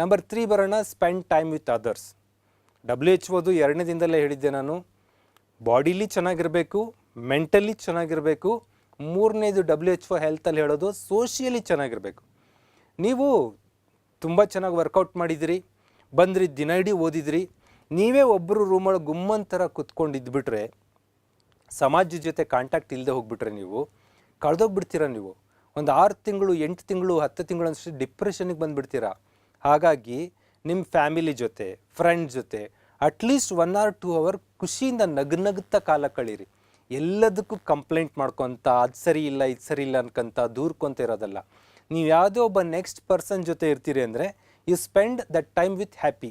Number three ಬರೋಣ spend time with others W H ಓದು ಎರಡನೇ ದಿನದಲ್ಲೇ ಹೇಳಿದ್ದೆ ನಾನು. ಬಾಡಿಲಿ ಚೆನ್ನಾಗಿರಬೇಕು ಮೆಂಟಲಿ ಚೆನ್ನಾಗಿರಬೇಕು. ಮೂರನೇದು ಡಬ್ಲ್ಯೂ ಎಚ್ ಒ ಹೆಲ್ತಲ್ಲಿ ಹೇಳೋದು ಸೋಷಿಯಲಿ ಚೆನ್ನಾಗಿರಬೇಕು. ನೀವು ತುಂಬ ಚೆನ್ನಾಗಿ ವರ್ಕೌಟ್ ಮಾಡಿದಿರಿ, ಬಂದ್ರಿ, ದಿನ ಇಡೀ ಓದಿದ್ರಿ. ನೀವೇ ಒಬ್ಬರು ರೂಮೊಳಗೆ ಗುಮ್ಮಂತರ ಥರ ಕುತ್ಕೊಂಡಿದ್ಬಿಟ್ರೆ ಸಮಾಜದ ಜೊತೆ ಕಾಂಟ್ಯಾಕ್ಟ್ ಇಲ್ಲದೆ ಹೋಗ್ಬಿಟ್ರೆ ನೀವು, ಕಳೆದೋಗ್ಬಿಡ್ತೀರ ನೀವು? ಒಂದು ಆರು ತಿಂಗಳು, ಎಂಟು ತಿಂಗಳು, ಹತ್ತು ತಿಂಗಳು ಅಷ್ಟು ಡಿಪ್ರೆಷನಿಗೆ ಬಂದುಬಿಡ್ತೀರಾ? ಹಾಗಾಗಿ ನಿಮ್ಮ ಫ್ಯಾಮಿಲಿ ಜೊತೆ ಫ್ರೆಂಡ್ ಜೊತೆ at least one or two hour ಖುಷಿಯಿಂದ ನಗ್ನಗ್ತಾ ಕಾಲ ಕಳೀರಿ. ಎಲ್ಲದಕ್ಕೂ ಕಂಪ್ಲೇಂಟ್ ಮಾಡ್ಕೊತ, ಅದು ಸರಿ ಇಲ್ಲ, ಇದು ಸರಿ ಇಲ್ಲ ಅನ್ಕೊಂತ ದೂರ್ಕೊಂತ ಇರೋದಲ್ಲ. ನೀವು ಯಾವುದೋ ಒಬ್ಬ ನೆಕ್ಸ್ಟ್ ಪರ್ಸನ್ ಜೊತೆ ಇರ್ತೀರಿ ಅಂದರೆ you spend that time with happy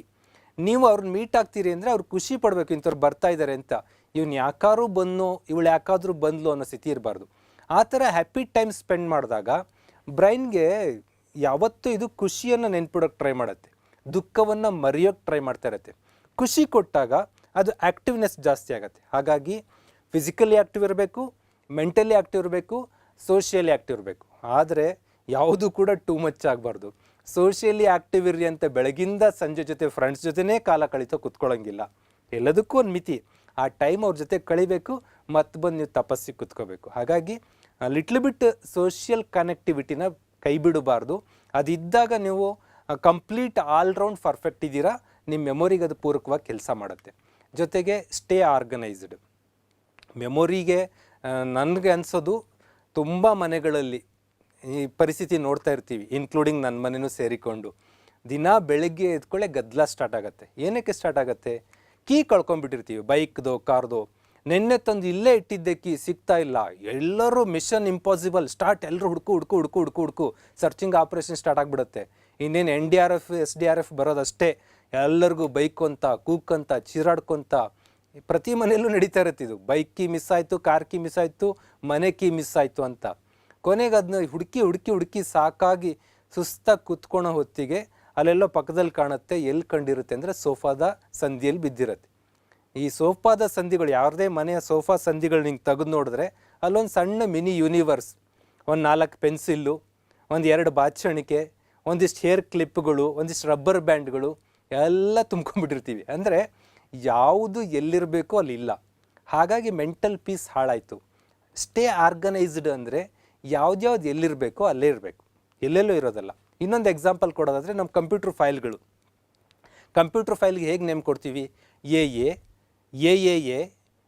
ನೀವು ಅವ್ರನ್ನ ಮೀಟ್ ಆಗ್ತೀರಿ ಅಂದರೆ ಅವ್ರು ಖುಷಿ ಪಡಬೇಕು, ಇಂಥವ್ರು ಬರ್ತಾ ಇದ್ದಾರೆ ಅಂತ. ಇವ್ನು ಯಾಕಾದ್ರೂ ಬಂದ್ನೋ, ಇವಳು ಯಾಕಾದರೂ ಬಂದ್ಲು ಅನ್ನೋ ಸ್ಥಿತಿ ಇರಬಾರ್ದು. ಆ ಥರ ಹ್ಯಾಪಿ ಟೈಮ್ ಸ್ಪೆಂಡ್ ಮಾಡಿದಾಗ ಬ್ರೈನ್ಗೆ ಯಾವತ್ತೂ ಇದು ಖುಷಿಯನ್ನು ನೆನ್ಪಿಡೋಕ್ಕೆ ಟ್ರೈ ಮಾಡುತ್ತೆ. ದುಃಖವನ್ನು ಮರೆಯೋಕ್ಕೆ ಟ್ರೈ ಮಾಡ್ತಾ ಇರುತ್ತೆ. ಖುಷಿ ಕೊಟ್ಟಾಗ ಅದು ಆ್ಯಕ್ಟಿವ್ನೆಸ್ ಜಾಸ್ತಿ ಆಗುತ್ತೆ. ಹಾಗಾಗಿ ಫಿಸಿಕಲಿ ಆ್ಯಕ್ಟಿವ್ ಇರಬೇಕು ಮೆಂಟಲಿ ಆ್ಯಕ್ಟಿವ್ ಇರಬೇಕು ಸೋಷಿಯಲಿ ಆ್ಯಕ್ಟಿವ್ ಇರಬೇಕು. ಆದರೆ ಯಾವುದು ಕೂಡ ಟೂ ಮಚ್ ಆಗಬಾರ್ದು. ಸೋಷಿಯಲಿ ಆ್ಯಕ್ಟಿವ್ ಇರ್ರಿ ಅಂತ ಬೆಳಗಿಂದ ಸಂಜೆ ಜೊತೆ ಫ್ರೆಂಡ್ಸ್ ಜೊತೆನೇ ಕಾಲ ಕಳೀತಾ ಕುತ್ಕೊಳ್ಳೋಂಗಿಲ್ಲ ಎಲ್ಲದಕ್ಕೂ ಒಂದು ಮಿತಿ. ಆ ಟೈಮ್ ಅವ್ರ ಜೊತೆ ಕಳಿಬೇಕು ಮತ್ತೆ ಬಂದು ನೀವು ತಪಸ್ಸಿಗೆ ಕುತ್ಕೋಬೇಕು. ಹಾಗಾಗಿ ಲಿಟ್ಲ್ ಬಿಟ್ ಸೋಷಿಯಲ್ ಕನೆಕ್ಟಿವಿಟಿನ ಕೈ ಬಿಡಬಾರ್ದು ಅದಿದ್ದಾಗ ನೀವು ಕಂಪ್ಲೀಟ್ ಆಲ್ರೌಂಡ್ ಪರ್ಫೆಕ್ಟ್ ಇದ್ದೀರಾ ನಿಮ್ಮ ಮೆಮೊರಿಗೆ ಅದು ಪೂರಕವಾಗಿ ಕೆಲಸ ಮಾಡುತ್ತೆ. ಜೊತೆಗೆ ಸ್ಟೇ ಆರ್ಗನೈಸ್ಡ್. ಮೆಮೊರಿಗೆ ನನಗೆ ಅನಿಸೋದು ತುಂಬ ಮನೆಗಳಲ್ಲಿ ಈ ಪರಿಸ್ಥಿತಿ ನೋಡ್ತಾ ಇರ್ತೀವಿ ಇನ್ಕ್ಲೂಡಿಂಗ್ ನನ್ನ ಮನೆಯೂ ಸೇರಿಕೊಂಡು. ದಿನ ಬೆಳಗ್ಗೆ ಎದ್ಕೊಳ್ಳೆ ಗದ್ದಲ ಸ್ಟಾರ್ಟ್ ಆಗುತ್ತೆ. ಏನಕ್ಕೆ ಸ್ಟಾರ್ಟ್ ಆಗುತ್ತೆ? ಕೀ ಕಳ್ಕೊಂಡ್ಬಿಟ್ಟಿರ್ತೀವಿ, ಬೈಕ್ದು, ಕಾರ್ದು. ನಿನ್ನೆ ತಂದು ಇಲ್ಲೇ ಇಟ್ಟಿದ್ದಕ್ಕಿ ಸಿಗ್ತಾ ಇಲ್ಲ. ಎಲ್ಲರೂ ಮಿಷನ್ ಇಂಪಾಸಿಬಲ್ ಸ್ಟಾರ್ಟ್ ಎಲ್ಲರೂ ಹುಡುಕು ಹುಡುಕು ಹುಡುಕು ಹುಡುಕು ಹುಡುಕು. ಸರ್ಚಿಂಗ್ ಆಪ್ರೇಷನ್ ಸ್ಟಾರ್ಟ್ ಆಗಿಬಿಡುತ್ತೆ. ಇನ್ನೇನು N D R F S D R F ಬರೋದಷ್ಟೇ. ಎಲ್ಲರಿಗೂ ಬೈಕೊಂತ ಕೂಕ್ಕಂತ ಚೀರಾಡ್ಕೊಂತ. ಪ್ರತಿ ಮನೆಯಲ್ಲೂ ನಡೀತಾ ಇರುತ್ತೆ ಇದು. ಬೈಕ್ ಕೀ ಮಿಸ್ ಆಯಿತು ಕಾರ್ ಕೀ ಮಿಸ್ ಆಯಿತು, ಮನೆ ಕೀ ಮಿಸ್ ಆಯಿತು ಅಂತ. ಕೊನೆಗೆ ಅದನ್ನ ಹುಡುಕಿ ಹುಡುಕಿ ಹುಡುಕಿ ಸಾಕಾಗಿ ಸುಸ್ತಾಗಿ ಕುತ್ಕೊಳೋ ಹೊತ್ತಿಗೆ ಅಲ್ಲೆಲ್ಲೋ ಪಕ್ಕದಲ್ಲಿ ಕಾಣುತ್ತೆ, ಎಲ್ಲಿ ಕಂಡಿರುತ್ತೆ ಅಂದರೆ ಸೋಫಾದ ಸಂದಿಯಲ್ಲಿ ಬಿದ್ದಿರುತ್ತೆ. ಈ ಸೋಫಾದ ಸಂಧಿಗಳು ಯಾವುದೇ ಮನೆಯ ಸೋಫಾ ಸಂಧಿಗಳು ನಿಂಗೆ ತೆಗೆದು ನೋಡಿದ್ರೆ, ಅಲ್ಲೊಂದು ಸಣ್ಣ ಮಿನಿ ಯೂನಿವರ್ಸ್, ಒಂದು ನಾಲ್ಕು ಪೆನ್ಸಿಲ್ಲು, ಒಂದು ಎರಡು ಬಾಚಣಿಕೆ, ಒಂದಿಷ್ಟು ಹೇರ್ ಕ್ಲಿಪ್ಗಳು, ಒಂದಿಷ್ಟು ರಬ್ಬರ್ ಬ್ಯಾಂಡ್ಗಳು, ಎಲ್ಲ ತುಂಬ್ಕೊಂಡ್ಬಿಟ್ಟಿರ್ತೀವಿ. ಅಂದರೆ ಯಾವುದು ಎಲ್ಲಿರಬೇಕು ಅಲ್ಲಿಲ್ಲ. ಹಾಗಾಗಿ ಮೆಂಟಲ್ ಪೀಸ್ ಹಾಳಾಯಿತು. ಸ್ಟೇ ಆರ್ಗನೈಸ್ಡ್ ಅಂದರೆ ಯಾವ್ದ್ಯಾವ್ದು ಎಲ್ಲಿರಬೇಕೋ ಅಲ್ಲೇ ಇರಬೇಕು. ಎಲ್ಲೆಲ್ಲೂ ಇರೋದಲ್ಲ. ಇನ್ನೊಂದು ಎಕ್ಸಾಂಪಲ್ ಕೊಡೋದಾದರೆ ನಮ್ಮ ಕಂಪ್ಯೂಟರ್ ಫೈಲ್ಗಳು. ಕಂಪ್ಯೂಟರ್ ಫೈಲ್ಗೆ ಹೇಗೆ ನೇಮ್ ಕೊಡ್ತೀವಿ? A A A A A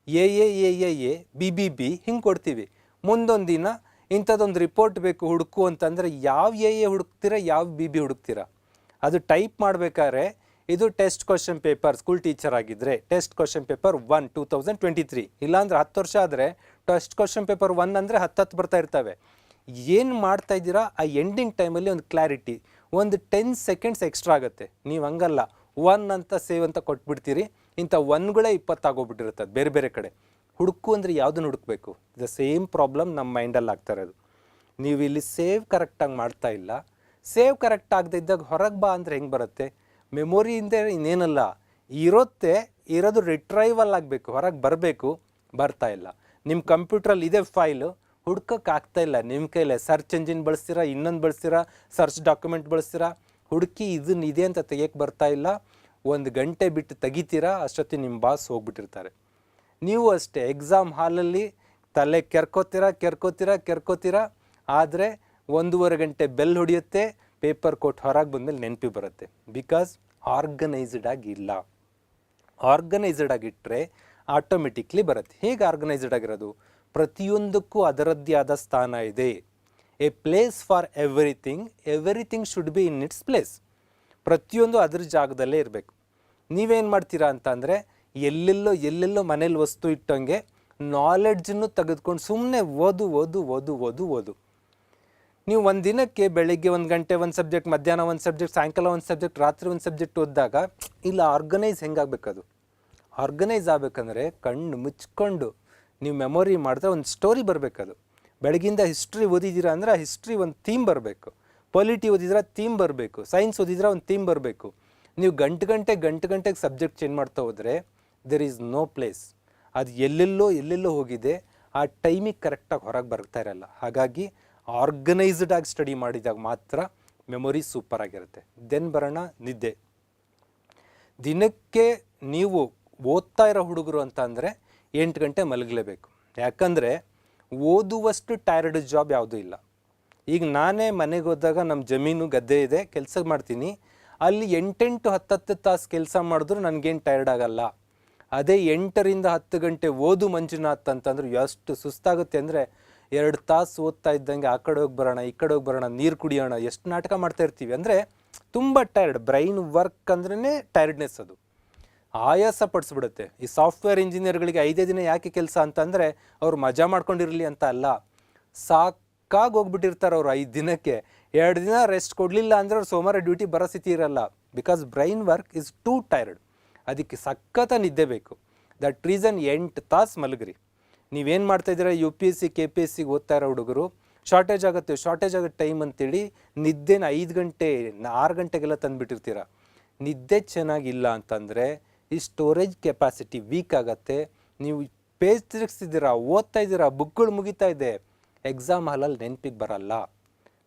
A A A A A, B B B ಹಿಂಗೆ ಕೊಡ್ತೀವಿ. ಮುಂದೊಂದು ದಿನ ಇಂಥದ್ದೊಂದು ರಿಪೋರ್ಟ್ ಬೇಕು ಹುಡುಕು ಅಂತಂದರೆ ಯಾವ ಎ ಎ ಹುಡುಕ್ತೀರಾ, ಯಾವ ಬಿ ಬಿ ಹುಡುಕ್ತೀರಾ? ಅದು ಟೈಪ್ ಮಾಡಬೇಕಾದ್ರೆ ಇದು test question paper school teacher ಆಗಿದ್ದರೆ test question paper one two thousand twenty three ಇಲ್ಲಾಂದ್ರೆ ಹತ್ತು ವರ್ಷ ಆದರೆ ಟೆಸ್ಟ್ ಕ್ವಶನ್ ಪೇಪರ್ ಒನ್ ಅಂದರೆ ಹತ್ತತ್ತು ಬರ್ತಾ ಇರ್ತವೆ. ಏನು ಮಾಡ್ತಾ ಇದ್ದೀರಾ? ಆ ಎಂಡಿಂಗ್ ಟೈಮಲ್ಲಿ ಒಂದು ಕ್ಲಾರಿಟಿ ಒಂದು ಟೆನ್ ಸೆಕೆಂಡ್ಸ್ ಎಕ್ಸ್ಟ್ರಾ ಆಗುತ್ತೆ. ನೀವು ಹಂಗಲ್ಲ. ಒನ್ ಅಂತ ಸೇವ್ ಅಂತ ಕೊಟ್ಬಿಡ್ತೀರಿ. ಇಂಥ ಒನ್ಗಳೇ ಇಪ್ಪತ್ತಾಗೋಗ್ಬಿಟ್ಟಿರುತ್ತೆ ಅದು ಬೇರೆ ಬೇರೆ ಕಡೆ. ಹುಡುಕು ಅಂದರೆ ಯಾವುದನ್ನು ಹುಡುಕಬೇಕು? ದ ಸೇಮ್ ಪ್ರಾಬ್ಲಮ್ ನಮ್ಮ ಮೈಂಡಲ್ಲಿ ಆಗ್ತಾ ಇರೋದು. ನೀವು ಇಲ್ಲಿ ಸೇವ್ ಕರೆಕ್ಟಾಗಿ ಮಾಡ್ತಾ ಇಲ್ಲ. ಸೇವ್ ಕರೆಕ್ಟ್ ಆಗದೆ ಇದ್ದಾಗ ಹೊರಗೆ ಬಾ ಅಂದರೆ ಹೆಂಗೆ ಬರುತ್ತೆ? ಮೆಮೊರಿಯಿಂದ ಇನ್ನೇನಲ್ಲ. ಇರುತ್ತೆ, ಇರೋದು ರಿಟ್ರೈವಲ್ ಆಗಬೇಕು. ಹೊರಗೆ ಬರಬೇಕು, ಬರ್ತಾ ಇಲ್ಲ. ನಿಮ್ಮ ಕಂಪ್ಯೂಟ್ರಲ್ಲಿ ಇದೆ ಫೈಲು ಆಗ್ತಾ ಇಲ್ಲ. ನಿಮ್ಮ ಕೈಲೇ ಸರ್ಚ್ ಎಂಜಿನ್ ಬಳಸ್ತೀರಾ, ಇನ್ನೊಂದು ಬಳಸ್ತೀರಾ ಸರ್ಚ್ ಡಾಕ್ಯುಮೆಂಟ್ ಬಳಸ್ತೀರಾ? ಹುಡುಕಿ ಇದನ್ನ ಇದೆ ಅಂತ ತೆಗಿಯಕ್ಕೆ ಬರ್ತಾ ಇಲ್ಲ. ಒಂದು ಗಂಟೆ ಬಿಟ್ಟು ತೆಗಿತೀರಾ? ಅಷ್ಟೊತ್ತಿ ನಿಮ್ಮ ಬಾಸ್ ಹೋಗ್ಬಿಟ್ಟಿರ್ತಾರೆ. ನೀವು ಅಷ್ಟೇ ಎಕ್ಸಾಮ್ ಹಾಲಲ್ಲಿ ತಲೆ ಕೆರ್ಕೋತೀರಾ ಕೆರ್ಕೋತೀರಾ ಕೆರ್ಕೋತೀರಾ? ಆದರೆ ಒಂದೂವರೆ ಗಂಟೆ ಬೆಲ್ ಹೊಡೆಯುತ್ತೆ ಪೇಪರ್ ಕೊಟ್ಟು ಹೊರಗೆ ಬಂದಮೇಲೆ ನೆನಪಿ ಬರುತ್ತೆ. ಬಿಕಾಸ್ ಆರ್ಗನೈಸ್ಡ್ ಆಗಿಲ್ಲ ಆರ್ಗನೈಸ್ಡ್ ಆಗಿಟ್ಟರೆ ಆಟೋಮೆಟಿಕ್ಲಿ ಬರುತ್ತೆ. ಹೇಗೆ ಆರ್ಗನೈಸ್ಡ್ ಆಗಿರೋದು? ಪ್ರತಿಯೊಂದಕ್ಕೂ ಅದರದ್ದೇ ಆದ ಸ್ಥಾನ ಇದೆ. A place for everything everything should be in its place ಪ್ರತಿಯೊಂದು ಅದ್ರ ಜಾಗದಲ್ಲೇ ಇರಬೇಕು. ನೀವೇನು ಮಾಡ್ತೀರಾ ಅಂತ ಅಂದರೆ ಎಲ್ಲೆಲ್ಲೋ ಎಲ್ಲೆಲ್ಲೋ ಮನೇಲಿ ವಸ್ತು ಇಟ್ಟಂಗೆ ನಾಲೆಡ್ಜನ್ನು ತೆಗೆದುಕೊಂಡು ಸುಮ್ಮನೆ ಓದು ಓದು ಓದು ಓದು ಓದು. ನೀವು ಒಂದು ದಿನಕ್ಕೆ ಬೆಳಿಗ್ಗೆ ಒಂದು ಗಂಟೆ ಒಂದು ಸಬ್ಜೆಕ್ಟ್ ಮಧ್ಯಾಹ್ನ ಒಂದು ಸಬ್ಜೆಕ್ಟ್ ಸಾಯಂಕಾಲ ಒಂದು ಸಬ್ಜೆಕ್ಟ್ ರಾತ್ರಿ ಒಂದು ಸಬ್ಜೆಕ್ಟ್ ಓದಿದಾಗ ಇಲ್ಲ ಆರ್ಗನೈಸ್ ಹೆಂಗಾಗಬೇಕದು? ಆರ್ಗನೈಸ್ ಆಗಬೇಕಂದ್ರೆ ಕಣ್ಣು ಮುಚ್ಕೊಂಡು ನೀವು ಮೆಮೊರಿ ಮಾಡಿದ್ರೆ ಒಂದು ಸ್ಟೋರಿ ಬರಬೇಕದು. ಬೆಳಗಿಂದ ಹಿಸ್ಟ್ರಿ ಓದಿದ್ದೀರಾ ಅಂದರೆ ಆ ಹಿಸ್ಟ್ರಿ ಒಂದು ಥೀಮ್ ಬರಬೇಕು. ಪೊಲಿಟಿ ಓದಿದ್ರೆ ಥೀಮ್ ಬರಬೇಕು. ಸೈನ್ಸ್ ಓದಿದ್ರೆ ಒಂದು ಥೀಮ್ ಬರಬೇಕು. ನೀವು ಗಂಟು ಗಂಟೆ, ಗಂಟು ಗಂಟೆಗೆ ಸಬ್ಜೆಕ್ಟ್ ಚೇಂಜ್ ಮಾಡ್ತಾ ಹೋದರೆ ದೆರ್ ಈಸ್ ನೋ ಪ್ಲೇಸ್ ಅದು ಎಲ್ಲೆಲ್ಲೋ ಎಲ್ಲೆಲ್ಲೋ ಹೋಗಿದೆ, ಆ ಟೈಮಿಗೆ ಕರೆಕ್ಟಾಗಿ ಹೊರಗೆ ಬರ್ತಾ ಇರಲ್ಲ. ಹಾಗಾಗಿ ಆರ್ಗನೈಸ್ಡ್ ಆಗಿ ಸ್ಟಡಿ ಮಾಡಿದಾಗ ಮಾತ್ರ ಮೆಮೊರಿ ಸೂಪರ್ ಆಗಿರುತ್ತೆ. ದೆನ್ ಬರೋಣ ನಿದ್ದೆ. ದಿನಕ್ಕೆ ನೀವು ಓದ್ತಾ ಇರೋ ಹುಡುಗರು ಅಂತ ಅಂದರೆ ಎಂಟು ಗಂಟೆ ಮಲಗಲೇಬೇಕು. ಯಾಕಂದರೆ ಓದುವಷ್ಟು ಟೈರ್ಡ್ ಜಾಬ್ ಯಾವುದೂ ಇಲ್ಲ. ಈಗ ನಾನೇ ಮನೆಗೆ ಹೋದಾಗ ನಮ್ಮ ಜಮೀನು ಗದ್ದೆ ಇದೆ ಕೆಲಸ ಮಾಡ್ತೀನಿ. ಅಲ್ಲಿ ಎಂಟೆಂಟು ಹತ್ತತ್ತು ತಾಸು ಕೆಲಸ ಮಾಡಿದ್ರು ನನಗೇನು ಟೈರ್ಡ್ ಆಗಲ್ಲ. ಅದೇ ಎಂಟರಿಂದ ಹತ್ತು ಗಂಟೆ ಓದು ಮಂಜುನಾಥ್ ಅಂತಂದ್ರೆ ಎಷ್ಟು ಸುಸ್ತಾಗುತ್ತೆ ಅಂದರೆ ಎರಡು ತಾಸು ಓದ್ತಾ ಇದ್ದಂಗೆ ಆ ಕಡೆ ಹೋಗಿ ಬರೋಣ, ಈ ಕಡೆ ಹೋಗಿ ಬರೋಣ, ನೀರು ಕುಡಿಯೋಣ, ಎಷ್ಟು ನಾಟಕ ಮಾಡ್ತಾ ಇರ್ತೀವಿ ಅಂದರೆ ತುಂಬ ಟೈರ್ಡ್ ಬ್ರೈನ್ ವರ್ಕ್ ಅಂದ್ರೇ ಟೈರ್ಡ್ನೆಸ್ ಅದು. ಆಯಾಸ ಪಡಿಸ್ಬಿಡುತ್ತೆ. ಈ ಸಾಫ್ಟ್ವೇರ್ ಇಂಜಿನಿಯರ್ಗಳಿಗೆ ಐದೇ ದಿನ ಯಾಕೆ ಕೆಲಸ ಅಂತಂದರೆ ಅವ್ರು ಮಜಾ ಮಾಡ್ಕೊಂಡಿರಲಿ ಅಂತ ಅಲ್ಲ. ಸಾಕಾಗಿ ಹೋಗ್ಬಿಟ್ಟಿರ್ತಾರೆ ಅವ್ರು ಐದು ದಿನಕ್ಕೆ. ಎರಡು ದಿನ ರೆಸ್ಟ್ ಕೊಡಲಿಲ್ಲ ಅಂದರೆ ಅವ್ರು ಸೋಮವಾರ ಡ್ಯೂಟಿ ಬರೋ ಸ್ಥಿತಿ ಇರಲ್ಲ. Because brain work is too tired ಅದಕ್ಕೆ ಸಖತ್ತ ನಿದ್ದೆ ಬೇಕು. ದಟ್ ರೀಸನ್ ಎಂಟು ತಾಸು ಮಲಗ್ರಿ. ನೀವೇನು ಮಾಡ್ತಾ ಇದ್ದೀರಾ? U P S C K P S ಸಿಗೆ ಓದ್ತಾ ಇರೋ ಹುಡುಗರು ಶಾರ್ಟೇಜ್ ಆಗುತ್ತೆ ಶಾರ್ಟೇಜ್ ಆಗೋ ಟೈಮ್ ಅಂತೇಳಿ ನಿದ್ದೆನ ಐದು ಗಂಟೆ, ಆರು ಗಂಟೆಗೆಲ್ಲ ತಂದುಬಿಟ್ಟಿರ್ತೀರ? ನಿದ್ದೆ ಚೆನ್ನಾಗಿಲ್ಲ ಅಂತಂದರೆ ಈ ಸ್ಟೋರೇಜ್ ಕೆಪಾಸಿಟಿ ವೀಕ್ ಆಗುತ್ತೆ. ನೀವು ಪೇಜ್ ತಿರುಗಿಸ್ತಿದ್ದೀರಾ ಓದ್ತಾ ಇದ್ದೀರಾ, ಬುಕ್ಗಳು ಮುಗಿತಾ ಇದೆ. ಎಕ್ಸಾಮ್ ಹಾಲಲ್ಲಿ ನೆನಪಿಗೆ ಬರಲ್ಲ.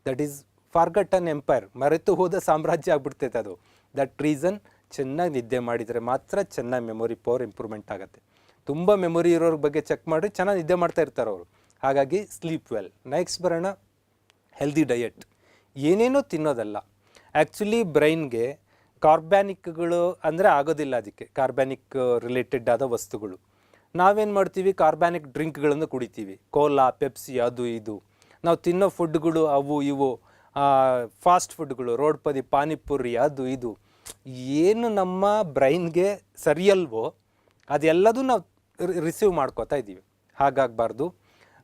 ದಟ್ ಈಸ್ ಫಾರ್ಗಟನ್ ಎಂಪೈರ್ ಮರೆತು ಹೋದ ಸಾಮ್ರಾಜ್ಯ ಆಗ್ಬಿಡ್ತೈತೆ ಅದು. ದಟ್ ರೀಸನ್ ಚೆನ್ನಾಗಿ ನಿದ್ದೆ ಮಾಡಿದರೆ ಮಾತ್ರ ಚೆನ್ನಾಗಿ ಮೆಮೊರಿ ಪವರ್ ಇಂಪ್ರೂವ್ಮೆಂಟ್ ಆಗುತ್ತೆ. ತುಂಬ ಮೆಮೊರಿ ಇರೋರ ಬಗ್ಗೆ ಚೆಕ್ ಮಾಡಿ ಚೆನ್ನಾಗಿ ನಿದ್ದೆ ಮಾಡ್ತಾ ಇರ್ತಾರೆ ಅವರು. ಹಾಗಾಗಿ ಸ್ಲೀಪ್ ವೆಲ್ ನೆಕ್ಸ್ಟ್ ಬರೋಣ ಹೆಲ್ದಿ ಡಯಟ್ ಏನೇನೋ ತಿನ್ನೋದಲ್ಲ. ಆ್ಯಕ್ಚುಲಿ ಬ್ರೈನ್ಗೆ ಕಾರ್ಬ್ಯಾನಿಕ್ಗಳು ಅಂದರೆ ಆಗೋದಿಲ್ಲ ಅದಕ್ಕೆ. ಕಾರ್ಬ್ಯಾನಿಕ್ ರಿಲೇಟೆಡ್ ಆದ ವಸ್ತುಗಳು. ನಾವೇನು ಮಾಡ್ತೀವಿ? ಕಾರ್ಬ್ಯಾನಿಕ್ ಡ್ರಿಂಕ್ಗಳನ್ನು ಕುಡಿತೀವಿ. ಕೋಲಾ ಪೆಪ್ಸಿ ಅದು, ಇದು. ನಾವು ತಿನ್ನೋ ಫುಡ್ಗಳು ಅವು, ಇವು. ಫಾಸ್ಟ್ ಫುಡ್ಗಳು ರೋಡ್ ಪದಿ ಪಾನಿಪುರಿ, ಅದು ಇದು, ಏನು ನಮ್ಮ ಬ್ರೈನ್ಗೆ ಸರಿಯಲ್ವೋ ಅದೆಲ್ಲದೂ ನಾವು ರಿಸೀವ್ ಮಾಡ್ಕೋತಾ ಇದ್ದೀವಿ. ಹಾಗಾಗಬಾರ್ದು.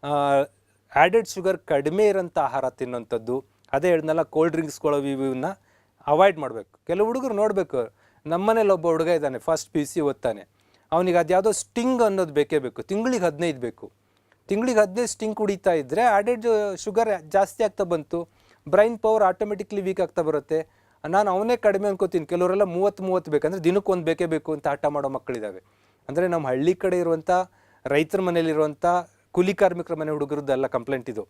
ಆ್ಯಡೆಡ್ ಶುಗರ್ ಕಡಿಮೆ ಇರೋಂಥ ಆಹಾರ ತಿನ್ನೋಂಥದ್ದು, ಅದೇ ಹೇಳಿದ್ನಲ್ಲ ಕೋಲ್ಡ್ ಡ್ರಿಂಕ್ಸ್ಗಳು ಇವನ್ನ ಅವಾಯ್ಡ್ ಮಾಡಬೇಕು. ಕೆಲವು ಹುಡುಗರು ನೋಡಬೇಕು, ನಮ್ಮನೇಲಿ ಒಬ್ಬ ಹುಡುಗ ಇದ್ದಾನೆ ಫಸ್ಟ್ ಪಿ ಯು ಸಿ ಓದ್ತಾನೆ. ಅವನಿಗೆ ಅದ್ಯಾವುದೋ ಸ್ಟಿಂಗ್ ಅನ್ನೋದು ಬೇಕೇ ಬೇಕು, ತಿಂಗಳಿಗೆ ಹದಿನೈದು ಬೇಕು. ತಿಂಗಳಿಗೆ ಹದಿನೈದು ಸ್ಟಿಂಗ್ ಕುಡಿತಾ ಇದ್ದರೆ ಆ್ಯಡೆಡ್ ಶುಗರ್ ಜಾಸ್ತಿ ಆಗ್ತಾ ಬಂತು ಬ್ರೈನ್ ಪವರ್ ಆಟೋಮೆಟಿಕ್ಲಿ ವೀಕ್ ಆಗ್ತಾ ಬರುತ್ತೆ. ನಾನು ಅವನೇ ಕಡಿಮೆ ಅನ್ಕೋತೀನಿ. ಕೆಲವರೆಲ್ಲ ಮೂವತ್ತು ಮೂವತ್ತು ಬೇಕಂದ್ರೆ ದಿನಕ್ಕೆ ಒಂದು ಬೇಕೇ ಬೇಕು ಅಂತ ಆಟ ಮಾಡೋ ಮಕ್ಕಳಿದ್ದಾವೆ ಅಂದರೆ ನಮ್ಮ ಹಳ್ಳಿ ಕಡೆ ಇರುವಂಥ ರೈತರ ಮನೇಲಿರುವಂಥ ಕೂಲಿ ಕಾರ್ಮಿಕರ ಮನೆ ಹುಡುಗರದ್ದೆಲ್ಲ ಕಂಪ್ಲೇಂಟ್ ಇದು.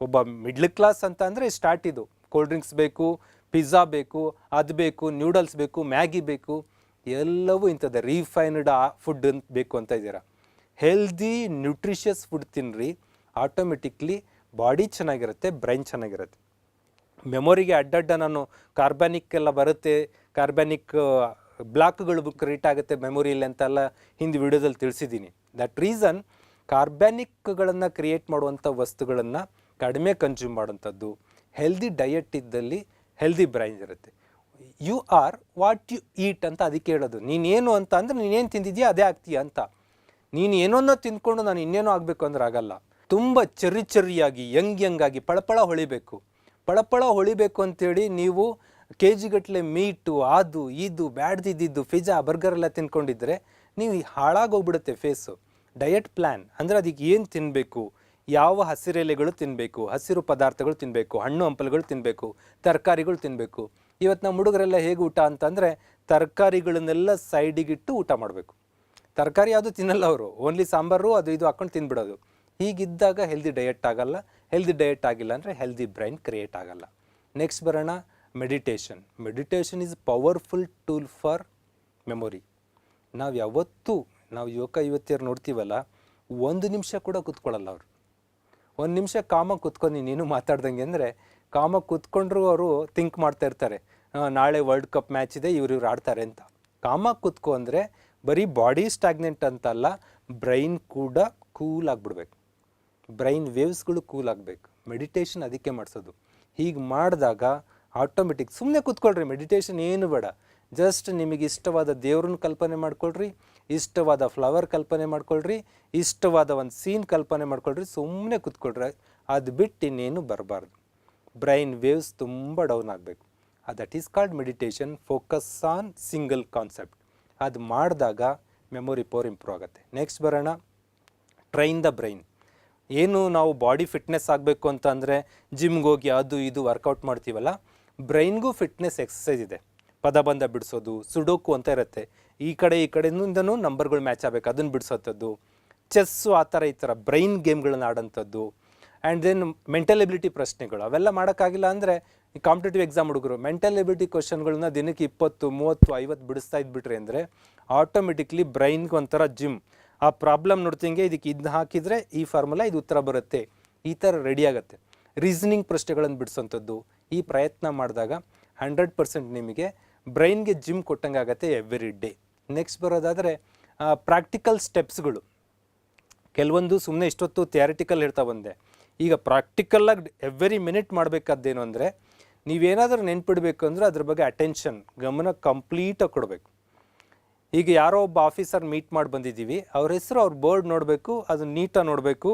ಒಬ್ಬ ಮಿಡ್ಲ್ ಕ್ಲಾಸ್ ಅಂತ ಅಂದರೆ ಸ್ಟಾರ್ಟ್ ಇದು. ಕೋಲ್ಡ್ ಡ್ರಿಂಕ್ಸ್ ಬೇಕು ಪಿಜ್ಜಾ ಬೇಕು, ಅದು ಬೇಕು ನ್ಯೂಡಲ್ಸ್ ಬೇಕು ಮ್ಯಾಗಿ ಬೇಕು. ಎಲ್ಲವೂ ಇಂಥದ್ದು. ರೀಫೈನ್ಡ್ ಫುಡ್ ಅಂತ ಬೇಕು ಅಂತ ಇದ್ದೀರಾ? ಹೆಲ್ದಿ ನ್ಯೂಟ್ರಿಷಿಯಸ್ ಫುಡ್ ತಿನ್ನಿರಿ ಆಟೋಮೆಟಿಕ್ಲಿ ಬಾಡಿ ಚೆನ್ನಾಗಿರುತ್ತೆ ಬ್ರೈನ್ ಚೆನ್ನಾಗಿರುತ್ತೆ. ಮೆಮೊರಿಗೆ ಅಡ್ಡಡ್ಡ ನಾನು ಕಾರ್ಬ್ಯಾನಿಕ್ ಎಲ್ಲ ಬರುತ್ತೆ ಕಾರ್ಬ್ಯಾನಿಕ್ ಬ್ಲಾಕ್ಗಳು ಕ್ರಿಯೇಟ್ ಆಗುತ್ತೆ ಮೆಮೊರಿಯಲ್ಲಿ ಅಂತೆಲ್ಲ ಹಿಂದೆ ವಿಡಿಯೋದಲ್ಲಿ ತಿಳಿಸಿದ್ದೀನಿ. ದಟ್ ರೀಸನ್ ಕಾರ್ಬ್ಯಾನಿಕ್ಗಳನ್ನು ಕ್ರಿಯೇಟ್ ಮಾಡುವಂಥ ವಸ್ತುಗಳನ್ನು ಕಡಿಮೆ ಕನ್ಸ್ಯೂಮ್ ಮಾಡುವಂಥದ್ದು ಹೆಲ್ದಿ ಡಯಟ್ ಇದ್ದಲ್ಲಿ ಹೆಲ್ದಿ ಬ್ರೈನ್ ಇರುತ್ತೆ. You are what you eat ಅಂತ ಅದಕ್ಕೆ ಹೇಳೋದು. ನೀನೇನು ಅಂತ ಅಂದರೆ ನೀನೇನು ತಿಂದಿದ್ಯಾ ಅದೇ ಆಗ್ತೀಯ ಅಂತ. ನೀನು ಏನೋನೋ ತಿಂದ್ಕೊಂಡು ನಾನು ಇನ್ನೇನೋ ಆಗಬೇಕು ಅಂದ್ರೆ ಆಗಲ್ಲ. ತುಂಬ ಚರಿ ಚರ್ರಿಯಾಗಿ, ಯಂಗ್ ಯಂಗಾಗಿ ಪಳಪಳ ಹೊಳಿಬೇಕು. ಪಳಪಳ ಹೊಳಿಬೇಕು ಅಂತೇಳಿ ನೀವು ಕೆ ಜಿಗಟ್ಟಲೆ ಮೀಟು ಅದು ಇದು ಬ್ಯಾಡ್ದಿದ್ದು ಫಿಜಾ, ಬರ್ಗರ್ ಎಲ್ಲ ತಿನ್ಕೊಂಡಿದ್ರೆ ನೀವು ಹಾಳಾಗೋಗ್ಬಿಡುತ್ತೆ ಫೇಸು. ಡಯಟ್ ಪ್ಲ್ಯಾನ್ ಅಂದರೆ ಅದಕ್ಕೆ ಏನು ತಿನ್ನಬೇಕು ಯಾವ ಹಸಿರೆಲೆಗಳು ತಿನ್ನಬೇಕು ಹಸಿರು ಪದಾರ್ಥಗಳು ತಿನ್ನಬೇಕು ಹಣ್ಣು ಹಂಪಲುಗಳು ತಿನ್ನಬೇಕು ತರಕಾರಿಗಳು ತಿನ್ನಬೇಕು ಇವತ್ತು ನಮ್ಮ ಹುಡುಗರೆಲ್ಲ ಹೇಗೆ ಊಟ ಅಂತಂದರೆ ತರಕಾರಿಗಳನ್ನೆಲ್ಲ ಸೈಡಿಗಿಟ್ಟು ಊಟ ಮಾಡಬೇಕು. ತರಕಾರಿ ಯಾವುದು ತಿನ್ನಲ್ಲ ಅವರು. ಓನ್ಲಿ ಸಾಂಬಾರು, ಅದು ಇದು ಹಾಕೊಂಡು ತಿನ್ಬಿಡೋದು. ಹೀಗಿದ್ದಾಗ ಹೆಲ್ದಿ ಡಯಟ್ ಆಗಲ್ಲ. ಹೆಲ್ದಿ ಡಯಟ್ ಆಗಿಲ್ಲ ಅಂದರೆ ಹೆಲ್ದಿ ಬ್ರೈನ್ ಕ್ರಿಯೇಟ್ ಆಗಲ್ಲ. ನೆಕ್ಸ್ಟ್ ಬರೋಣ meditation meditation is powerful tool for memory ನಾವು ಯಾವತ್ತೂ, ನಾವು ಯುವಕ ಯುವತಿಯರು ನೋಡ್ತೀವಲ್ಲ, ಒಂದು ನಿಮಿಷ ಕೂಡ ಕೂತ್ಕೊಳ್ಳಲ್ಲ ಅವರು. ಒಂದು ನಿಮಿಷ ಕಾಮ ಕೂತ್ಕೊಂಡು, ನೀನು ಮಾತಾಡ್ದಂಗೆ ಅಂದರೆ ಕಾಮ ಕೂತ್ಕೊಂಡ್ರು ಅವರು ಥಿಂಕ್ ಮಾಡ್ತಾ ಇರ್ತಾರೆ. ನಾಳೆ ವರ್ಲ್ಡ್ ಕಪ್ ಮ್ಯಾಚ್ ಇದೆ, ಇವ್ರು ಇವ್ರು ಆಡ್ತಾರೆ ಅಂತ. ಕಾಮ ಕೂತ್ಕೊ ಅಂದರೆ ಬರೀ ಬಾಡಿ ಸ್ಟಾಗ್ನೆಂಟ್ ಅಂತಲ್ಲ ಬ್ರೈನ್ ಕೂಡ ಕೂಲ್ ಆಗಿಬಿಡ್ಬೇಕು. ಬ್ರೈನ್ ವೇವ್ಸ್ಗಳು ಕೂಲ್ ಆಗಬೇಕು. ಮೆಡಿಟೇಷನ್ ಅದಕ್ಕೆ ಮಾಡಿಸೋದು. ಹೀಗೆ ಮಾಡಿದಾಗ ಆಟೋಮೆಟಿಕ್ ಸುಮ್ಮನೆ ಕೂತ್ಕೊಳ್ರಿ, ಮೆಡಿಟೇಷನ್ ಏನು ಬೇಡ. ಜಸ್ಟ್ ನಿಮಗೆ ಇಷ್ಟವಾದ ದೇವ್ರನ್ನ ಕಲ್ಪನೆ ಮಾಡ್ಕೊಳ್ರಿ, ಇಷ್ಟವಾದ ಫ್ಲವರ್ ಕಲ್ಪನೆ ಮಾಡ್ಕೊಳ್ರಿ, ಇಷ್ಟವಾದ ಒಂದು ಸೀನ್ ಕಲ್ಪನೆ ಮಾಡ್ಕೊಳ್ರಿ ಸುಮ್ಮನೆ ಕೂತ್ಕೊಳ್ರಿ. ಅದು ಬಿಟ್ಟು ಇನ್ನೇನು ಬರಬಾರ್ದು. ಬ್ರೈನ್ ವೇವ್ಸ್ ತುಂಬ ಡೌನ್ ಆಗಬೇಕು. That is called meditation focus on single concept ಅದು ಮಾಡಿದಾಗ ಮೆಮೊರಿ ಪವರ್ ಇಂಪ್ರೂವ್ ಆಗುತ್ತೆ. ನೆಕ್ಸ್ಟ್ ಬರೋಣ. ಟ್ರೈನ್ ದ ಬ್ರೈನ್ ಏನು ನಾವು ಬಾಡಿ ಫಿಟ್ನೆಸ್ ಆಗಬೇಕು ಅಂತ ಅಂದರೆ ಜಿಮ್ಗೆ ಹೋಗಿ ಅದು ಇದು ವರ್ಕೌಟ್ ಮಾಡ್ತೀವಲ್ಲ ಬ್ರೈನ್ಗೂ ಫಿಟ್ನೆಸ್ ಎಕ್ಸಸೈಸ್ ಇದೆ. ಪದಬಂಧ ಬಿಡಿಸೋದು ಸುಡೋಕು ಅಂತ ಇರುತ್ತೆ. ಈ ಕಡೆ ಈ ಕಡೆಯಿಂದನೂ ನಂಬರ್ಗಳು ಮ್ಯಾಚ್ ಆಗಬೇಕು ಅದನ್ನು ಬಿಡಿಸೋಂಥದ್ದು. ಚೆಸ್ಸು ಆ ಥರ ಈ ಥರ ಬ್ರೈನ್ ಗೇಮ್ಗಳನ್ನ ಆಡೋಂಥದ್ದು. ಆ್ಯಂಡ್ ದೆನ್ ಮೆಂಟಲ್ ಎಬಿಲಿಟಿ ಪ್ರಶ್ನೆಗಳು, ಅವೆಲ್ಲ ಮಾಡೋಕ್ಕಾಗಿಲ್ಲ ಅಂದರೆ ಕಾಂಪಿಟೇಟಿವ್ ಎಕ್ಸಾಮ್ ಹುಡುಗರು ಮೆಂಟಲ್ ಎಬಿಲಿಟಿ ಕ್ವಶನ್ಗಳನ್ನ ದಿನಕ್ಕೆ ಇಪ್ಪತ್ತು, ಮೂವತ್ತು, ಐವತ್ತು ಬಿಡಿಸ್ತಾ ಇದ್ಬಿಟ್ರಿ ಅಂದರೆ ಆಟೋಮೆಟಿಕ್ಲಿ ಬ್ರೈನ್ಗೆ ಒಂಥರ ಜಿಮ್ ಆ ಪ್ರಾಬ್ಲಮ್ ನೋಡ್ತಿಂಗೆ ಇದಕ್ಕೆ ಇದನ್ನ ಹಾಕಿದರೆ ಈ ಫಾರ್ಮುಲಾ ಇದು ಉತ್ತರ ಬರುತ್ತೆ. ಈ ಥರ ರೆಡಿ ಆಗುತ್ತೆ. ರೀಸನಿಂಗ್ ಪ್ರಶ್ನೆಗಳನ್ನು ಬಿಡಿಸೋಂಥದ್ದು. ಈ ಪ್ರಯತ್ನ ಮಾಡಿದಾಗ ಹಂಡ್ರೆಡ್ ಪರ್ಸೆಂಟ್ ನಿಮಗೆ ಬ್ರೈನ್ಗೆ ಜಿಮ್ ಕೊಟ್ಟಂಗೆ ಆಗುತ್ತೆ ಎವ್ರಿ ಡೇ ನೆಕ್ಸ್ಟ್ ಬರೋದಾದರೆ ಪ್ರಾಕ್ಟಿಕಲ್ ಸ್ಟೆಪ್ಸ್ಗಳು ಕೆಲವೊಂದು ಸುಮ್ಮನೆ ಇಷ್ಟೊತ್ತು ಥಿಯರಿಟಿಕಲ್ ಹೇಳ್ತಾ ಬಂದೆ. ಈಗ ಪ್ರಾಕ್ಟಿಕಲ್ಲಾಗಿ ಎವ್ರಿ ಮಿನಿಟ್ ಮಾಡಬೇಕಾದ್ದೇನು ಅಂದರೆ, ನೀವೇನಾದರೂ ನೆನ್ಪಿಡಬೇಕು ಅಂದರೆ ಅದ್ರ ಬಗ್ಗೆ ಅಟೆನ್ಷನ್ ಗಮನ ಕಂಪ್ಲೀಟಾಗಿ ಕೊಡಬೇಕು. ಈಗ ಯಾರೋ ಒಬ್ಬ ಆಫೀಸರ್ ಮೀಟ್ ಮಾಡಿ ಬಂದಿದ್ದೀವಿ. ಅವ್ರ ಹೆಸರು ಅವ್ರ ಬೋರ್ಡ್ ನೋಡಬೇಕು ಅದು ನೀಟಾಗಿ ನೋಡಬೇಕು.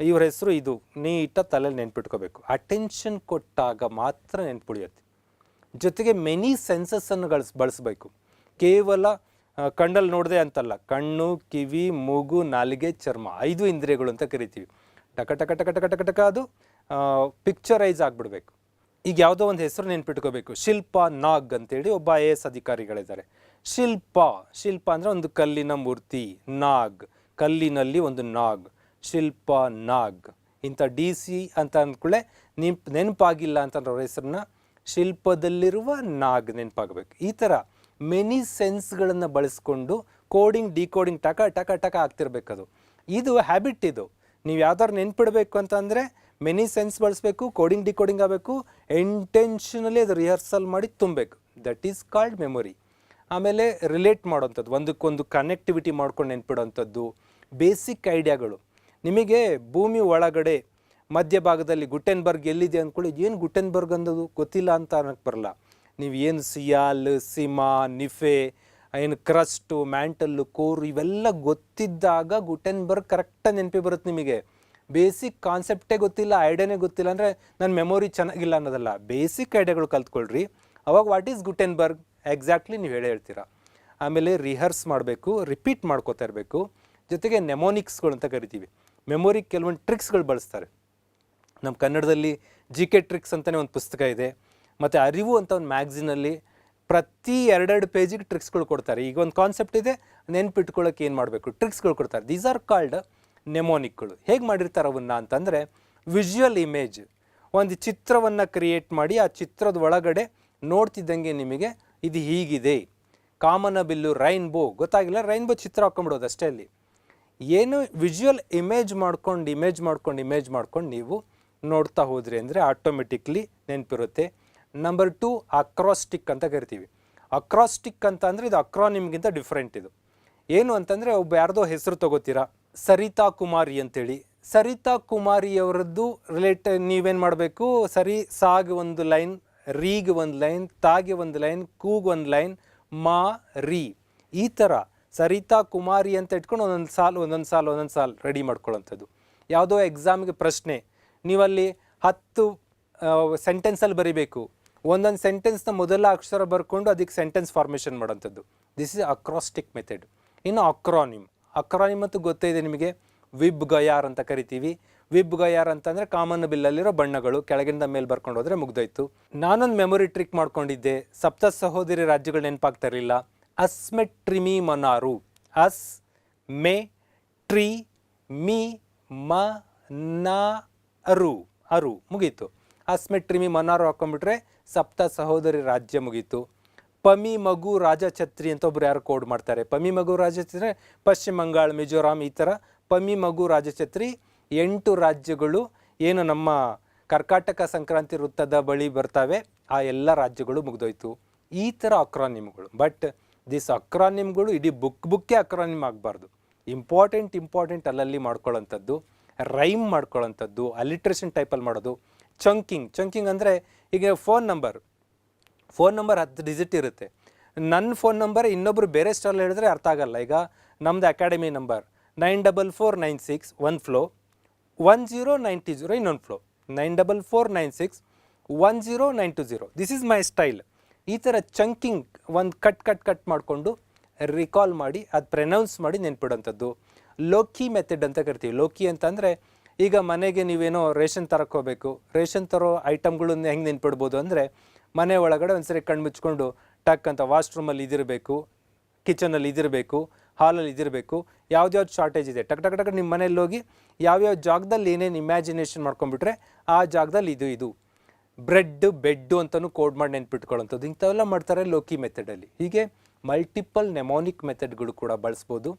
ಇವ್ರ ಹೆಸರು ಇದು ನೀಟಾಗಿ ತಲೆಯಲ್ಲಿ ನೆನ್ಪಿಟ್ಕೋಬೇಕು. ಅಟೆನ್ಷನ್ ಕೊಟ್ಟಾಗ ಮಾತ್ರ ನೆನ್ಪುಳಿಯುತ್ತೆ. ಜೊತೆಗೆ ಮೆನಿ ಸೆನ್ಸಸ್ಸನ್ನು ಗಳಿಸ್, ಬಳಸಬೇಕು. ಕೇವಲ ಕಣ್ಣಲ್ಲಿ ನೋಡದೆ ಅಂತಲ್ಲ, ಕಣ್ಣು, ಕಿವಿ, ಮೂಗು, ನಾಲಿಗೆ, ಚರ್ಮ, ಐದು ಇಂದ್ರಿಯಗಳು ಅಂತ ಕರಿತೀವಿ. ಟಕ ಟಕ ಟಕ ಟಕ ಟಕ ಟಕ ಅದು ಪಿಕ್ಚರೈಸ್ ಆಗಿಬಿಡ್ಬೇಕು. ಈಗ ಯಾವುದೋ ಒಂದು ಹೆಸರು ನೆನ್ಪಿಟ್ಕೋಬೇಕು. ಶಿಲ್ಪ ನಾಗ್ ಅಂತೇಳಿ ಒಬ್ಬ ಐ ಎ ಎಸ್ ಅಧಿಕಾರಿಗಳಿದ್ದಾರೆ. ಶಿಲ್ಪ. ಶಿಲ್ಪ ಅಂದರೆ ಒಂದು ಕಲ್ಲಿನ ಮೂರ್ತಿ, ನಾಗ್. ಕಲ್ಲಿನಲ್ಲಿ ಒಂದು ನಾಗ್. ಶಿಲ್ಪ, ನಾಗ್. ಇಂಥ ಡಿ ಸಿ ಅಂತ ಅಂದ್ಕೊಳ್ಳೆ ನೆನ್ಪ್ ನೆನಪಾಗಿಲ್ಲ ಅಂತಂದ್ರೆ ಅವ್ರ ಹೆಸರನ್ನ ಶಿಲ್ಪದಲ್ಲಿರುವ ನಾಗ್ ನೆನಪಾಗಬೇಕು. ಈ ಥರ ಮೆನಿ ಸೆನ್ಸ್ಗಳನ್ನು ಬಳಸ್ಕೊಂಡು ಕೋಡಿಂಗ್, ಡಿಕೋಡಿಂಗ್ ಟಕ ಟಕ ಟಕ ಆಗ್ತಿರ್ಬೇಕದು. ಇದು ಹ್ಯಾಬಿಟ್ ಇದು. ನೀವು ಯಾವ್ದಾದ್ರು ನೆನ್ಪಿಡಬೇಕು ಅಂತಂದರೆ ಮೆನಿ ಸೆನ್ಸ್ ಬಳಸಬೇಕು, ಕೋಡಿಂಗ್, ಡಿಕೋಡಿಂಗ್ ಆಗಬೇಕು ಇಂಟೆನ್ಷನಲಿ ಅದು ರಿಹರ್ಸಲ್ ಮಾಡಿ ತುಂಬಬೇಕು. ದಟ್ ಈಸ್ ಕಾಲ್ಡ್ ಮೆಮೊರಿ ಆಮೇಲೆ ರಿಲೇಟ್ ಮಾಡೋವಂಥದ್ದು, ಒಂದಕ್ಕೊಂದು ಕನೆಕ್ಟಿವಿಟಿ ಮಾಡ್ಕೊಂಡು ನೆನ್ಪಿಡೋವಂಥದ್ದು ಬೇಸಿಕ್ ಐಡಿಯಾಗಳು ನಿಮಗೆ ಭೂಮಿ ಒಳಗಡೆ ಮಧ್ಯಭಾಗದಲ್ಲಿ ಗುಟೆನ್ಬರ್ಗ್ ಎಲ್ಲಿದೆ ಅಂದ್ಕೊಳ್ಳಿ ಏನು ಗುಟೆನ್ಬರ್ಗ್ ಅನ್ನೋದು ಗೊತ್ತಿಲ್ಲ ಅಂತ ಅನ್ನಕ್ಕೆ ಬರಲ್ಲ. ನೀವು ಏನು ಸಿಯಾಲ್, ಸಿಮಾ, ನಿಫೆ, ಏನು ಕ್ರಸ್ಟು, ಮ್ಯಾಂಟಲ್ಲು, ಕೋರ್, ಇವೆಲ್ಲ ಗೊತ್ತಿದ್ದಾಗ ಗುಟೆನ್ಬರ್ಗ್ ಕರೆಕ್ಟಾಗಿ ನೆನಪಿ ಬರುತ್ತೆ ನಿಮಗೆ. ಬೇಸಿಕ್ ಕಾನ್ಸೆಪ್ಟೇ ಗೊತ್ತಿಲ್ಲ ಐಡಿಯಾನೇ ಗೊತ್ತಿಲ್ಲ ಅಂದರೆ ನನ್ನ ಮೆಮೊರಿ ಚೆನ್ನಾಗಿಲ್ಲ ಅನ್ನೋದಲ್ಲ. ಬೇಸಿಕ್ ಐಡಿಯಾಗಳು ಕಲ್ತ್ಕೊಳ್ರಿ. ಅವಾಗ ವಾಟ್ ಈಸ್ ಗುಟೆನ್ಬರ್ಗ್? ಎಕ್ಸಾಕ್ಟ್ಲಿ ನೀವು ಹೇಳೇ ಹೇಳ್ತೀರಾ. ಆಮೇಲೆ ರಿಹರ್ಸ್ ಮಾಡಬೇಕು ರಿಪೀಟ್ ಮಾಡ್ಕೋತಾ ಇರಬೇಕು. ಜೊತೆಗೆ ನೆಮೋನಿಕ್ಸ್ಗಳು ಅಂತ ಕರಿತೀವಿ. ಮೆಮೊರಿ ಕೆಲವೊಂದು ಟ್ರಿಕ್ಸ್ಗಳು ಬಳಸ್ತಾರೆ. ನಮ್ಮ ಕನ್ನಡದಲ್ಲಿ ಜಿ ಕೆ ಟ್ರಿಕ್ಸ್ ಅಂತಲೇ ಒಂದು ಪುಸ್ತಕ ಇದೆ. ಮತ್ತು ಅರಿವು ಅಂತ ಒಂದು ಮ್ಯಾಗ್ಝಿನಲ್ಲಿ ಪ್ರತಿ ಎರಡೆರಡು ಪೇಜಿಗೆ ಟ್ರಿಕ್ಸ್ಗಳು ಕೊಡ್ತಾರೆ. ಈಗ ಒಂದು ಕಾನ್ಸೆಪ್ಟ್ ಇದೆ ನೆನ್ಪಿಟ್ಕೊಳ್ಳೋಕೆ ಏನು ಮಾಡಬೇಕು? ಟ್ರಿಕ್ಸ್ಗಳು ಕೊಡ್ತಾರೆ. ದೀಸ್ ಆರ್ ಕಾಲ್ಡ್ ನೆಮೋನಿಕ್ಗಳು ಹೇಗೆ ಮಾಡಿರ್ತಾರೆ ಅವನ್ನ ಅಂತಂದರೆ ವಿಜುವಲ್ ಇಮೇಜ್ ಒಂದು ಚಿತ್ರವನ್ನು ಕ್ರಿಯೇಟ್ ಮಾಡಿ, ಆ ಚಿತ್ರದ ಒಳಗಡೆ ನೋಡ್ತಿದ್ದಂಗೆ ನಿಮಗೆ ಇದು ಹೀಗಿದೆ. ಕಾಮನ ಬಿಲ್ಲು, ರೈನ್ಬೋ, ಗೊತ್ತಾಗಿಲ್ಲ, ರೈನ್ಬೋ ಚಿತ್ರ ಹಾಕೊಂಡ್ಬಿಡೋದು ಅಷ್ಟೇ ಅಲ್ಲಿ. ಏನು ವಿಜುವಲ್ ಇಮೇಜ್ ಮಾಡ್ಕೊಂಡು ಇಮೇಜ್ ಮಾಡ್ಕೊಂಡು ಇಮೇಜ್ ಮಾಡ್ಕೊಂಡು ನೀವು ನೋಡ್ತಾ ಹೋದ್ರಿ ಅಂದರೆ ಆಟೋಮೆಟಿಕ್ಲಿ ನೆನಪಿರುತ್ತೆ. ನಂಬರ್ ಟೂ ಅಕ್ರಾಸ್ಟಿಕ್ ಅಂತ ಕರಿತೀವಿ. ಅಕ್ರಾಸ್ಟಿಕ್ ಅಂತ ಅಂದರೆ ಇದು ಅಕ್ರಾನಿಮ್ಗಿಂತ ಡಿಫ್ರೆಂಟ್ ಇದು. ಏನು ಅಂತಂದರೆ ಒಬ್ಬ ಯಾರ್ದೋ ಹೆಸರು ತಗೋತೀರಾ? ಸರಿತಾ ಕುಮಾರಿ ಅಂತೇಳಿ. ಸರಿತಾ ಕುಮಾರಿಯವರದ್ದು ರಿಲೇಟ್ ನೀವೇನು ಮಾಡಬೇಕು? ಸರಿ, ಸಾಗ್ ಒಂದು ಲೈನ್ ರೀಗ್ ಒಂದು ಲೈನ್, ತಾಗೆ ಒಂದು ಲೈನ್, ಕೂಗ್ ಒಂದು ಲೈನ್, ಮಾ, ರೀ. ಈ ಥರ ಸರಿತಾ, ಕುಮಾರಿ ಅಂತ ಇಟ್ಕೊಂಡು ಒಂದೊಂದು ಸಾಲು ಒಂದೊಂದು ಸಾಲು ಒಂದೊಂದು ಸಾಲು ರೆಡಿ ಮಾಡ್ಕೊಳ್ಳೋಂಥದ್ದು ಯಾವುದೋ ಎಕ್ಸಾಮ್ಗೆ ಪ್ರಶ್ನೆ. ನೀವಲ್ಲಿ ಹತ್ತು ಸೆಂಟೆನ್ಸಲ್ಲಿ ಬರಿಬೇಕು. ಒಂದೊಂದು ಸೆಂಟೆನ್ಸ್ನ ಮೊದಲ ಅಕ್ಷರ ಬರ್ಕೊಂಡು ಅದಕ್ಕೆ ಸೆಂಟೆನ್ಸ್ ಫಾರ್ಮೇಷನ್ ಮಾಡೋಂಥದ್ದು ದಿಸ್ ಇಸ್ ಅಕ್ರಾಸ್ಟಿಕ್ ಮೆಥಡ್ ಇನ್ನು ಅಕ್ರಾನಿಮ್ ಅಕ್ರಾನಿಮ್ ಅಂತೂ ಗೊತ್ತೇ ಇದೆ ನಿಮಗೆ. ವಿಬ್ ಗಯಾರ್ ಅಂತ ಕರಿತೀವಿ. ವಿಬ್ ಗಯಾರ್ ಅಂತಂದರೆ ಕಾಮನ್ ಬಿಲ್ಲಲ್ಲಿರೋ ಬಣ್ಣಗಳು, ಕೆಳಗಿಂದ ಮೇಲೆ ಬರ್ಕೊಂಡು ಹೋದ್ರೆ ಮುಗ್ದೋಯ್ತು. ನಾನೊಂದು ಮೆಮೊರಿ ಟ್ರಿಕ್ ಮಾಡ್ಕೊಂಡಿದ್ದೆ. ಸಪ್ತ ಸಹೋದರಿ ರಾಜ್ಯಗಳು ನೆನಪಾಗ್ತಾ ಇರಲಿಲ್ಲ ಅಸ್ಮೆಟ್ರಿಮಿ ಮನಾರು ಅಸ್ ಮೆ ಟ್ರಿ ಮಿ ಮ ನ ಅರು ಅರು ಮುಗೀತು. ಅಸ್ಮೆಟ್ರಿಮಿ ಮನಾರು ಹಾಕೊಂಡ್ಬಿಟ್ರೆ ಸಪ್ತ ಸಹೋದರಿ ರಾಜ್ಯ ಮುಗೀತು. ಪಮಿ ಮಗು ರಾಜ ಛತ್ರಿ ಅಂತ ಒಬ್ರು ಯಾರು ಕೋಡ್ ಮಾಡ್ತಾರೆ. ಪಮಿ ಮಗು ರಾಜ ಛತ್ರಿ ಪಶ್ಚಿಮ ಬಂಗಾಳ, ಮಿಜೋರಾಂ ಈ ಥರ ಪಮಿ ಮಗು ರಾಜ ಛತ್ರಿ ಎಂಟು ರಾಜ್ಯಗಳು ಏನು ನಮ್ಮ ಕರ್ಕಾಟಕ ಸಂಕ್ರಾಂತಿ ವೃತ್ತದ ಬಳಿ ಬರ್ತವೆ, ಆ ಎಲ್ಲ ರಾಜ್ಯಗಳು ಮುಗಿದೋಯ್ತು. ಈ ಥರ ಅಕ್ರಾನಿಮ್ಗಳು. ಬಟ್ ದಿಸ್ ಅಕ್ರಾನಿಮ್ಗಳು ಇಡೀ ಬುಕ್ ಬುಕ್ಕೇ ಅಕ್ರಾನಿಮ್ ಆಗಬಾರ್ದು. ಇಂಪಾರ್ಟೆಂಟ್ ಇಂಪಾರ್ಟೆಂಟ್ ಅಲ್ಲಲ್ಲಿ ಮಾಡ್ಕೊಳ್ಳೋಂಥದ್ದು ರೈಮ್ ಮಾಡ್ಕೊಳ್ಳೋಂಥದ್ದು ಅಲಿಟ್ರೇಷನ್ ಟೈಪಲ್ಲಿ ಮಾಡೋದು. ಚಂಕಿಂಗ್ ಚಂಕಿಂಗ್ ಅಂದರೆ ಈಗ ಫೋನ್ ನಂಬರ್ ಫೋನ್ ನಂಬರ್ ಹತ್ತು ಡಿಜಿಟ್ ಇರುತ್ತೆ. ನನ್ನ ಫೋನ್ ನಂಬರ್ ಇನ್ನೊಬ್ರು ಬೇರೆ ಸ್ಟಾಲ್ ಹೇಳಿದ್ರೆ ಅರ್ಥ ಆಗಲ್ಲ. ಈಗ ನಮ್ಮದು academy number nine double four nine six one flow one zero ninety zero ಇನ್ನೊಂದು flow nine double four nine six one zero nine two zero this is my style ಈ ಥರ ಚಂಕಿಂಗ್ ಒಂದು ಕಟ್ ಕಟ್ ಕಟ್ ಮಾಡಿಕೊಂಡು recall ಮಾಡಿ, ಅದು pronouns ಮಾಡಿ ನೆನ್ಪಿಡೋಂಥದ್ದು. Loki method ಅಂತ ಕರಿತೀವಿ. ಲೋಕಿ ಅಂತಂದರೆ ಈಗ ಮನೆಗೆ ನೀವೇನೋ ರೇಷನ್ ತರಕ್ಕೆ ರೇಷನ್ ತರೋ ಐಟಮ್ಗಳನ್ನ ಹೆಂಗೆ ನೆನ್ಪಿಡ್ಬೋದು ಅಂದರೆ ಮನೆ ಒಳಗಡೆ ಒಂದ್ಸರಿ ಕಣ್ಣು ಮುಚ್ಕೊಂಡು ಟಕ್ ಅಂತ ವಾಶ್ರೂಮಲ್ಲಿ ಇದಿರಬೇಕು ಕಿಚನಲ್ಲಿ ಇದಿರಬೇಕು ಹಾಲಲ್ಲಿ ಇದಿರಬೇಕು. ಯಾವ್ದ್ಯಾವ್ದು ಶಾರ್ಟೇಜ್ ಇದೆ? ಟಕ್ ಟಕ್ ಟಕ್ ನಿಮ್ಮ ಮನೇಲಿ ಹೋಗಿ ಯಾವ್ಯಾವ ಜಾಗದಲ್ಲಿ ಏನೇನು ಇಮ್ಯಾಜಿನೇಷನ್ ಮಾಡ್ಕೊಂಡ್ಬಿಟ್ರೆ ಆ ಜಾಗದಲ್ಲಿ ಇದು ಇದು. ಬ್ರೆಡ್, ಬೆಡ್ಡು ಅಂತಲೂ ಕೋಡ್ ಮಾಡಿ ನೆನ್ಪಿಟ್ಕೊಳ್ಳೋಂಥದ್ದು. ಇಂಥವೆಲ್ಲ ಮಾಡ್ತಾರೆ ಲೋಕಿ ಮೆಥಡಲ್ಲಿ ಹೀಗೆ ಮಲ್ಟಿಪಲ್ ನೆಮೋನಿಕ್ ಮೆಥಡ್ಗಳು ಕೂಡ ಬಳಸ್ಬೋದು.